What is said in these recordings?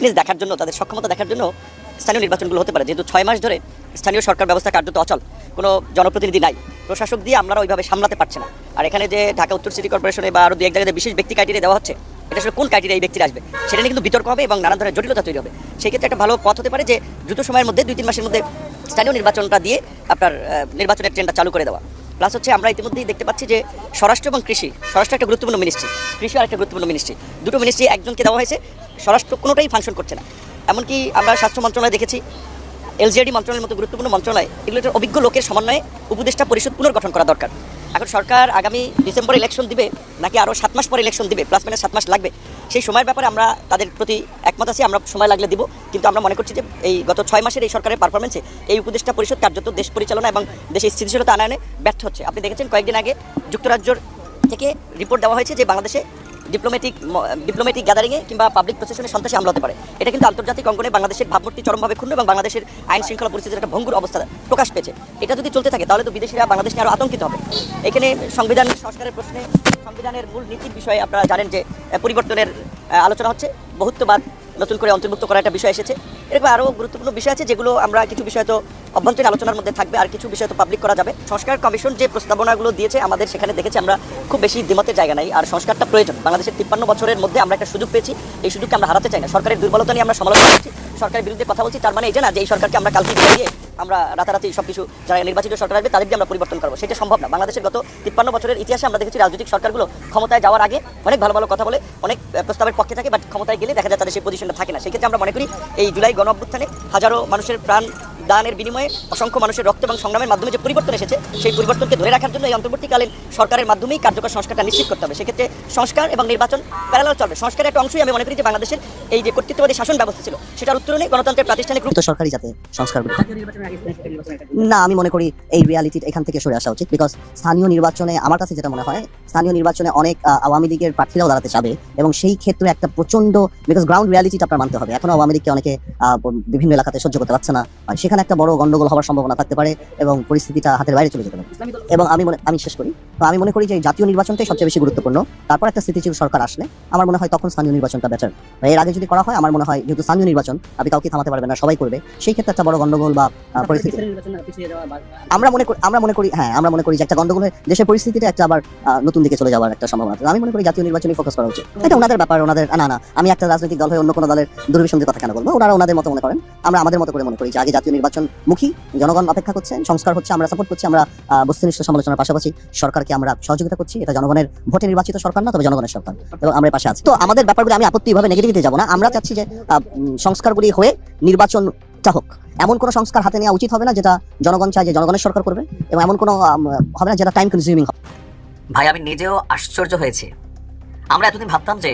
Fitness দেখার জন্য, তাদের সক্ষমতা দেখার জন্য স্থানীয় নির্বাচনগুলো হতে পারে। যেহেতু ছয় মাস ধরে স্থানীয় সরকার ব্যবস্থা কার্যত অচল, কোনো জনপ্রতিনিধি নাই। প্রশাসক দিয়ে আমরা ওইভাবে সামলাতে পারছে না। আর এখানে যে ঢাকা উত্তর সিটি কর্পোরেশনে বা আরও দু এক জায়গায় বিশেষ ব্যক্তি ক্রাইটেরিয়া দেওয়া হচ্ছে, এটা আসলে কোন ক্রাইটেরিয়া এই ব্যক্তির আসবে, সেটা নিয়ে কিন্তু বিতর্ক হবে এবং নানান ধরনের জটিলতা তৈরি হবে। সেক্ষেত্রে একটা ভালো পথ হতে পারে যে দ্রুত সময়ের মধ্যে দুই তিন মাসের মধ্যে স্থানীয় নির্বাচনটা দিয়ে আপনার নির্বাচনের ট্রেনটা চালু করে দেওয়া। প্লাস হচ্ছে আমরা ইতিমধ্যেই দেখতে পাচ্ছি যে স্বরাষ্ট্র এবং কৃষি, স্বরাষ্ট্র একটা গুরুত্বপূর্ণ মিনিস্ট্রি কৃষি আর একটা গুরুত্বপূর্ণ মিনিস্ট্রি দুটো মিনিস্ট্রি একজনকে দেওয়া হয়েছে, স্বরাষ্ট্র কোনোটাই ফাংশন করছে না। এমনকি আমরা স্বাস্থ্য মন্ত্রণালয় দেখেছি এলজিআরডি মন্ত্রণালয়ের মতো গুরুত্বপূর্ণ মন্ত্রণালয় এগুলো অভিজ্ঞ লোকের সমন্বয়ে উপদেষ্টা পরিষদ পুনর্গঠন করা দরকার। এখন সরকার আগামী ডিসেম্বর ইলেকশন দিবে, নাকি আরও সাত মাস পরে ইলেকশন দিবে প্লাস মাইনাস সাত মাস লাগবে? সেই সময়ের ব্যাপারে আমরা তাদের প্রতি একমত আছি, আমরা সময় লাগলে দিব। কিন্তু আমরা মনে করছি যে এই গত ছয় মাসের এই সরকারের পারফরমেন্সে এই উপদেষ্টা পরিষদ কার্যত দেশ পরিচালনা এবং দেশে স্থিতিশীলতা আনায়নে ব্যর্থ হচ্ছে। আপনি দেখেছেন কয়েকদিন আগে যুক্তরাজ্যর থেকে রিপোর্ট দেওয়া হয়েছে যে বাংলাদেশে ডিপ্লোম্যাটিক ডিপ্লোম্যাটিক গ্যাদারিংয়ে কিংবা পাবলিক প্রসেশনে সন্ত্রাসী হামলা হতে পারে। এটা কিন্তু আন্তর্জাতিক অঙ্গনে বাংলাদেশের ভাবমূর্তি চরমভাবে ক্ষুণ্ণ এবং বাংলাদেশের আইন শৃঙ্খলা পরিস্থিতির একটা ভঙ্গুর অবস্থা প্রকাশ পেয়েছে। এটা যদি চলতে থাকে, তাহলে তো বিদেশিরা বাংলাদেশ আরও আতঙ্কিত হবে। এখানে সংবিধান সংস্কারের প্রশ্নে সংবিধানের মূল নীতির বিষয়ে আপনারা জানেন যে পরিবর্তনের আলোচনা হচ্ছে। বহুত্ববাদ নতুন করে অন্তর্ভুক্ত করা একটা বিষয় এসেছে। এরকম আরও গুরুত্বপূর্ণ বিষয় আছে যেগুলো আমরা কিছু বিষয় তো অভ্যন্তরীণ আলোচনার মধ্যে থাকবে, আর কিছু বিষয় তো পাবলিক করা যাবে। সংস্কার কমিশন যে প্রস্তাবনাগুলো দিয়েছে, আমাদের সেখানে দেখেছি আমরা খুব বেশি দ্বিমতের জায়গা নাই। আর সংস্কারটা প্রয়োজন। বাংলাদেশের তিপ্পান্ন বছরের মধ্যে আমরা একটা সুযোগ পেয়েছি। এই সুযোগকে আমরা হারাতে চাই না। সরকারের দুর্বলতা নিয়ে আমরা সমালোচনা করছি। সরকারের বিরুদ্ধে কথা বলছি, তার মানে এই যে না, যে এই সরকারকে আমরা কালকে দিয়ে আমরা রাতারাতি সব কিছু যারা নির্বাচিত সরকার আসবে তাদেরকে আমরা পরিবর্তন করব। সেটা সম্ভব না। বাংলাদেশের গত তিপ্পান্ন বছরের ইতিহাসে আমরা দেখেছি রাজনৈতিক সরকারগুলো ক্ষমতায় যাওয়ার আগে অনেক ভালো ভালো কথা বলে, অনেক প্রস্তাবের পক্ষে থাকে বাট ক্ষমতায় গেলে দেখা যায় তাদের সেই পজিশনটা থাকে না। সেক্ষেত্রে আমরা মনে করি এই জুলাই গণ অভ্যুত্থানে হাজারো মানুষের প্রাণ দানের বিনিময়ে অসংখ্য মানুষের রক্ত এবং সংগ্রামের মাধ্যমে যে পরিবর্তন এসেছে সেই পরিবর্তনকে ধরে রাখার জন্য এই অন্তর্বর্তীকালীন সরকারের মাধ্যমেই কার্যকর সংস্কারটা নিশ্চিত করতে হবে। সেক্ষেত্রে সংস্কার এবং নির্বাচন প্যারালাল চলবে। সংস্কারের একটা অংশই আমি মনে করি যে বাংলাদেশের এই যে কর্তৃত্ববাদী শাসন ব্যবস্থা ছিল সেটার উত্তরণে গণতন্ত্রের প্রাতিষ্ঠানিক রূপ তো সরকারি যাতে সংস্কার না আমি মনে করি এই রিয়ালিটি এখান থেকে সরে আসা উচিত বিকজ স্থানীয় নির্বাচনে আমার কাছে যেটা মনে হয় স্থানীয় নির্বাচনে অনেক আওয়ামী লীগের প্রার্থীরাও দাঁড়াতে চাবে এবং সেই ক্ষেত্রে একটা প্রচণ্ড বিকজ গ্রাউন্ড রিয়ালিটিটা আপনার মানতে হবে। এখনও আওয়ামী লীগকে অনেকে আহ, বিভিন্ন এলাকাতে সহ্য করতে পারছে না। সেখানে একটা বড় গন্ডগোল হওয়ার সম্ভাবনা থাকতে পারে এবং পরিস্থিতিটা হাতের বাইরে চলে যেতে পারে। এবং আমি মনে আমি শেষ করি। তো আমি মনে করি যে জাতীয় নির্বাচনটাই সবচেয়ে বেশি গুরুত্বপূর্ণ। তারপর একটা স্থিতিশীল সরকার আসলে আমার মনে হয় তখন স্থানীয় নির্বাচনটা বেটার এর আগে যদি করা হয় আমার মনে হয় যেহেতু স্থানীয় নির্বাচন আপনি কাউকে থামাতে পারবেন না সবাই করবে। সেই ক্ষেত্রে একটা বড় গন্ডগোল বা পরিস্থিতি আমরা মনে করি আমরা মনে করি হ্যাঁ আমরা মনে করি যে একটা গন্ডগোলের দেশের পরিস্থিতিটা একটা আবার নতুন দিকে চলে যাওয়ার একটা সম্ভাবনা আমি মনে করি জাতীয় নির্বাচনে ফোকাস করা উচিত। এটা ওনাদের ব্যাপার ওনাদের না না আমি একটা রাজনৈতিক দল হয়ে অন্য কোনো দলের দুর্বিসন্ধির কথা কেন বলব? ওনারা ওনাদের মতো মনে করেন। আমরা আমাদের মতো করে মনে করি যে আগে জাতীয় নির্বাচন মুখী জনগণ অপেক্ষা করছেন সংস্কার হচ্ছে আমরা সাপোর্ট করছি আমরা বস্তুনিষ্ঠ সমালোচনার পাশাপাশি সরকারকে আমরা সহযোগিতা করছি, এটা জনগণের ভোটে নির্বাচিত সরকার না, তবে জনগণের সরকার। এবং আমরা পাশে আছি। তো আমাদের ব্যাপারগুলো আমি আপত্তি ভাবে নেগেটিভিতে যাব না। আমরা চাচ্ছি যে সংস্কারগুলি হয়ে নির্বাচনটা হোক। এমন কোনো সংস্কার হাতে নেওয়া উচিত হবে না যেটা জনগণ চায় যে জনগণের সরকার করবে, এবং এমন কোনো হবে না যেটা টাইম কনজিউমিং হবে। ভাই, আমি নিজেও আশ্চর্য হয়েছি। আমরা এতদিন ভাবতাম যে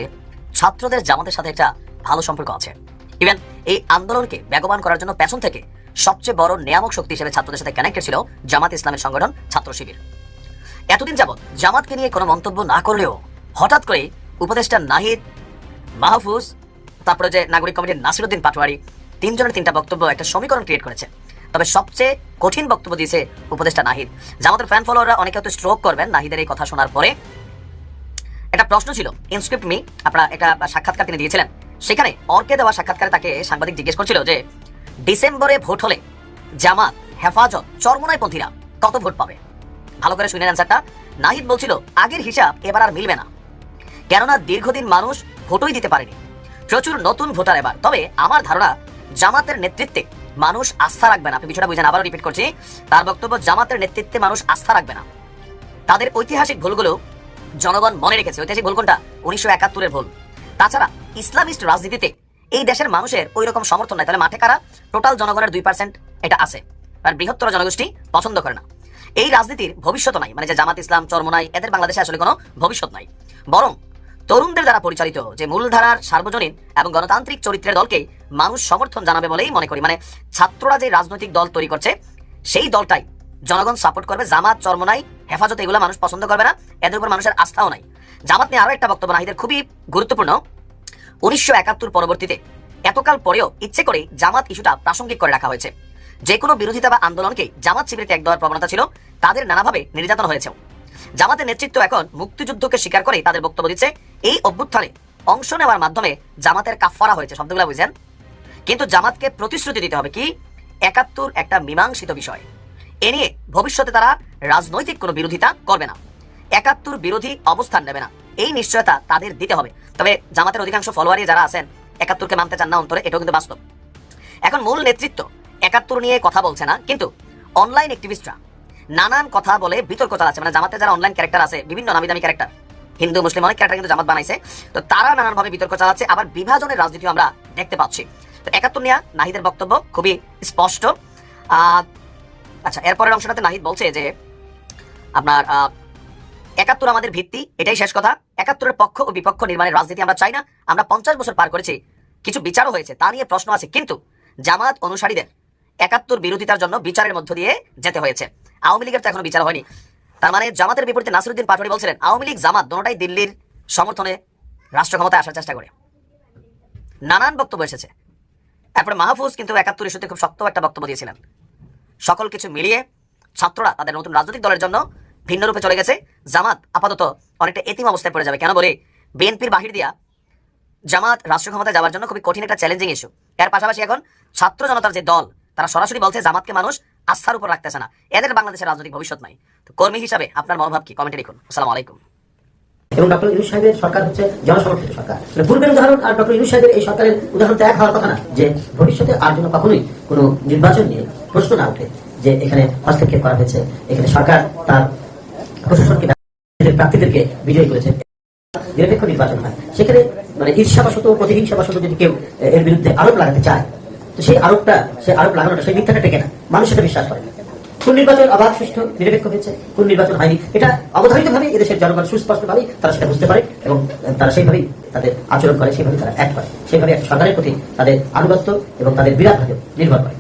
ছাত্রদের জামাতের সাথে একটা ভালো সম্পর্ক আছে। ইভেন এই আন্দোলনকে বেগবান করার জন্য পেছন থেকে সবচেয়ে বড় নিয়ামক শক্তি হিসেবে ছাত্রদের সাথে কানেক্টেড ছিল জামাত ইসলামের সংগঠন ছাত্র শিবির। এতদিন যাবৎ জামাতকে নিয়ে কোনো মন্তব্য না করলেও হঠাৎ করে উপদেষ্টা নাহিদ, মাহফুজ, তারপরে যে নাগরিক কমিটির নাসিরুদ্দিন পাটোয়ারি, তিনজনের তিনটা বক্তব্য একটা সমীকরণ ক্রিয়েট করেছে। তবে সবচেয়ে কঠিন বক্তব্য দিয়েছে উপদেষ্টা নাহিদ। জামাতের ফ্যান ফলোয়াররা অনেকে হয়তো স্ট্রোক করবেন নাহিদের এই কথা শোনার পরে। একটা প্রশ্ন ছিল ইনস্ক্রিপ্ট মি আপনারা একটা সাক্ষাৎকার তিনি দিয়েছিলেন। সেখানে অর্কে দেওয়া সাক্ষাৎকারে তাকে সাংবাদিক জিজ্ঞেস করছিল যে, ডিসেম্বরে ভোট হলে জামাত, হেফাজত, চরমনাই পন্থীরা কত ভোট পাবে? ভালো করে শুনেন অ্যান্সারটা নাহিদ বলছিল, আগের হিসাব এবার আর মিলবে না। কেননা দীর্ঘদিন মানুষ ভোটই দিতে পারেনি। প্রচুর নতুন ভোটার এবার। তবে আমার ধারণা, জামাতের নেতৃত্বে মানুষ আস্থা রাখবে না। আপনি বিষয়টা বুঝেন, আবারও রিপিট করছি। তার বক্তব্য, জামাতের নেতৃত্বে মানুষ আস্থা রাখবে না। তাদের ঐতিহাসিক ভুলগুলো জনগণ মনে রেখেছে। ঐতিহাসিক ভুল কোনটা? উনিশশো একাত্তরের ভুল। তাছাড়া ইসলামিস্ট রাজনীতিতে এই দেশের মানুষের ওই রকম সমর্থন নাই। তাহলে মাঠে কারা? টোটাল জনগণের দুই পার্সেন্ট এটা আছে। আর বৃহত্তর জনগোষ্ঠী পছন্দ করে না। এই রাজনীতির ভবিষ্যৎ নাই মানে যে জামাত ইসলাম চরমনাই এদের বাংলাদেশে আসলে কোনো ভবিষ্যৎ নাই। বরং তরুণদের দ্বারা পরিচালিত যে মূলধারার সার্বজনীন এবং গণতান্ত্রিক চরিত্রের দলকে মানুষ সমর্থন জানাবে বলেই মনে করি। মানে ছাত্ররা যে রাজনৈতিক দল তৈরি করছে, সেই দলটাই জনগণ সাপোর্ট করবে, জামাত চরমনাই হেফাজত এগুলো মানুষ পছন্দ করবে না, এদের উপর মানুষের আস্থাও নাই। জামাত নিয়ে আরও একটা বক্তব্য, নাহিদের, খুবই গুরুত্বপূর্ণ। উনিশশো একাত্তর পরবর্তীতে এতকাল পরেও ইচ্ছে করে জামাত ইস্যুটা প্রাসঙ্গিক করে রাখা হয়েছে। যে কোনো বিরোধিতা বা আন্দোলনকে জামাত শিবিরে ত্যাগ দেওয়ার প্রবণতা ছিল, তাদের নানাভাবে নির্যাতন হয়েছে জামাতের নেতৃত্ব এখন মুক্তিযুদ্ধকে স্বীকার করে তাদের বক্তব্য দিচ্ছে, এই অভ্যুত্থানে অংশ নেওয়ার মাধ্যমে জামাতের কাফারা হয়েছে। শব্দগুলো বুঝেন কিন্তু জামাতকে প্রতিশ্রুতি দিতে হবে কি? একাত্তর একটা মীমাংসিত বিষয়। এ নিয়ে ভবিষ্যতে তারা রাজনৈতিক কোনো বিরোধিতা করবে না। একাত্তর বিরোধী অবস্থান নেবে না। এই নিশ্চয়তা তাদের দিতে হবে। তবে জামাতের অধিকাংশ ফলোয়ারই যারা আছেন, একাত্তরকে মানতে চান না অন্তরে, এটাও কিন্তু বাস্তব। এখন মূল নেতৃত্ব একাত্তর নিয়ে কথা বলছে না, কিন্তু অনলাইন অ্যাক্টিভিস্টরা নানান কথা বলে বিতর্ক চালাচ্ছে। মানে জামাতে যারা অনলাইন ক্যারেক্টার আছে, বিভিন্ন নামি দামি ক্যারেক্টার হিন্দু, মুসলিম অনেক ক্যারেক্টার কিন্তু জামাত বানাইছে। তো তারা নানানভাবে বিতর্ক চালাচ্ছে, আবার বিভাজনের রাজনীতিও আমরা দেখতে পাচ্ছি। তো একাত্তর নিয়ে নাহিদের বক্তব্য খুবই স্পষ্ট। আচ্ছা এরপরের অংশটাতে নাহিদ বলছে যে, আপনার একাত্তর আমাদের ভিত্তি, এটাই শেষ কথা। একাত্তরের পক্ষ ও বিপক্ষ নির্মাণের রাজনীতি আমরা চাই না। আমরা পঞ্চাশ বছর পার করেছি, কিছু বিচারও হয়েছে, তা নিয়ে প্রশ্ন আছে। কিন্তু জামাত অনুসারীদের একাত্তর বিরোধিতার জন্য বিচারের মধ্য দিয়ে যেতে হয়েছে। আওয়ামী লীগের তো এখনও বিচার হয়নি। তার মানে জামাতের বিপরীতে নাসিরুদ্দিন পাটোয়ারি বলছিলেন, আওয়ামী লীগ, জামাত দোনোটাই দিল্লির সমর্থনে রাষ্ট্র ক্ষমতায় আসার চেষ্টা করে। নানান বক্তব্য এসেছে। তারপরে মাহফুজ কিন্তু একাত্তর ইস্যুতে খুব শক্ত একটা বক্তব্য দিয়েছিলেন। সকল কিছু মিলিয়ে ছাত্ররা তাদের নতুন রাজনৈতিক দলের জন্য ভিন্ন রূপে চলে গেছে। জামাত আপাতত অনেকটা এতিম অবস্থায় পড়ে যাবে। কেন বলে? বিএনপির বাহির দিয়া জামাত রাষ্ট্র ক্ষমতায় যাওয়ার জন্য খুবই কঠিন একটা চ্যালেঞ্জিং ইস্যু এর পাশাপাশি এখন ছাত্র জনতার যে দল তারা সরাসরি বলছে জামাতকে মানুষ আস্থার উপর রাখতেছে না। এদের বাংলাদেশের রাজনৈতিক ভবিষ্যৎ নাই। তো কর্মী হিসাবে আপনার মনোভাব কি? কমেন্টে লিখুন। আসসালামু আলাইকুম। এবং ডক্টর ইউনুস সাহেবের সরকার হচ্ছে জনসমর্থিত সরকার। মানে পূর্বের উদাহরণ আর ডক্টর ইউনুস সাহেবের এই সরকারের উদাহরণ এক হওয়ার কথা না, যে ভবিষ্যতে আর যেন কখনোই কোনো নির্বাচন নিয়ে প্রশ্ন না ওঠে যে এখানে হস্তক্ষেপ করা হয়েছে, এখানে সরকার তার প্রশাসনকে প্রার্থীদেরকে বিজয়ী করেছে। নিরপেক্ষ নির্বাচন হয়। সেখানে মানে ঈর্ষাবশত প্রতিহিংসাবশত যদি কেউ এর বিরুদ্ধে আরোপ লাগাতে চায় তো সেই আরোপটা, সেই আরোপ লাগানোটা, সেই মিথ্যাটা টেকে না। মানুষ সেটা বিশ্বাস করে। কোন নির্বাচন অবাধ, সুষ্ঠু, নিরপেক্ষ হয়েছে কোন নির্বাচন হয়নি। এটা অবধারিত ভাবে এদেশের জনগণ সুস্পষ্ট ভাবে তারা সেটা বুঝতে পারে এবং তারা সেইভাবেই তাদের আচরণ করে সেইভাবে তারা অ্যাক্ট করে। সেইভাবে একটা সরকারের প্রতি তাদের আনুগত্য এবং তাদের বিরাট ভাবে নির্ভর করে।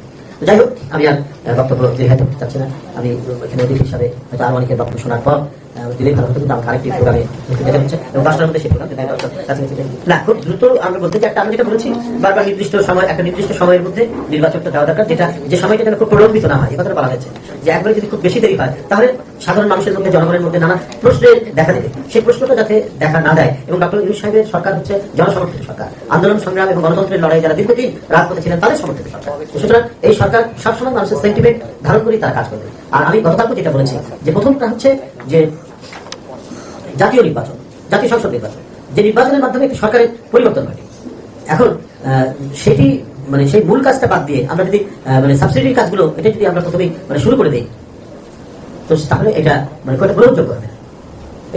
যাই হোক, আমি আর বক্তব্য দীর্ঘায়িত করতে চাচ্ছি না, আমি এখানে অতিথি হিসাবে হয়তো আরও অনেকের বক্তব্য শোনার পর দিলেই ভালো হতো, কিন্তু আমাকে আরেকটি প্রোগ্রামে যেতে হচ্ছে। এবং দশটার মধ্যে সেই প্রোগ্রাম না খুব দ্রুত আমরা বলতে চাই আমি যেটা বলেছি, বারবার নির্দিষ্ট সময়, একটা নির্দিষ্ট সময়ের মধ্যে নির্বাচনটা দেওয়া দরকার, যেটা, যে সময়টা যেন খুব প্রলম্বিত না হয় এই কথাটা বলা হয়েছে। যে একবারে যদি খুব বেশি দেরি হয়, তাহলে সাধারণ মানুষের মধ্যে, জনগণের মধ্যে নানা প্রশ্নের দেখা দেবে। সেই প্রশ্নটা যাতে দেখা না দেয়, এবং ডক্টর ইউনুস সাহেবের সরকার হচ্ছে জনসমর্থিত সরকার। আন্দোলন, সংগ্রাম এবং গণতন্ত্রের লড়াই যারা দীর্ঘদিন রাজপথে ছিলেন, তাদের সমর্থিত সরকার। সুতরাং এই সরকার সবসময় মানুষের সেন্টিমেন্ট ধারণ করেই তারা কাজ করবে। আর আমি গতকালকে যেটা বলেছি, যে প্রথমটা হচ্ছে যে জাতীয় নির্বাচন, জাতীয় সংসদ নির্বাচন, যে নির্বাচনের মাধ্যমে একটি সরকারের পরিবর্তন ঘটে। এখন সেটি মানে সেই মূল কাজটা বাদ দিয়ে আমরা যদি মানে সাবসিডির কাজগুলো, এটা যদি আমরা প্রথমেই মানে শুরু করে দিই, তো তাহলে এটা মানে কয়টা গ্রহণযোগ্য হবে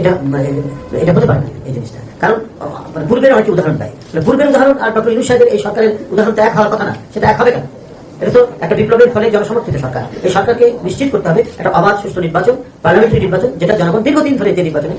এটা মানে এটা হতে পারে এই জিনিসটা। কারণ মানে পূর্বের অনেক উদাহরণ দেয় মানে পূর্বের উদাহরণ আর ডক্টর সাহেবের এই সরকারের উদাহরণ তো এক হওয়ার কথা না, সেটা এক হবে কেন? এটা তো একটা বিপ্লবের ফলে জনসমর্থিত সরকার। এই সরকারকে নিশ্চিত করতে হবে একটা অবাধ সুস্থ নির্বাচন, পার্লামেন্টারি নির্বাচন, যেটা জনগণ দীর্ঘদিন ধরে যে নির্বাচনে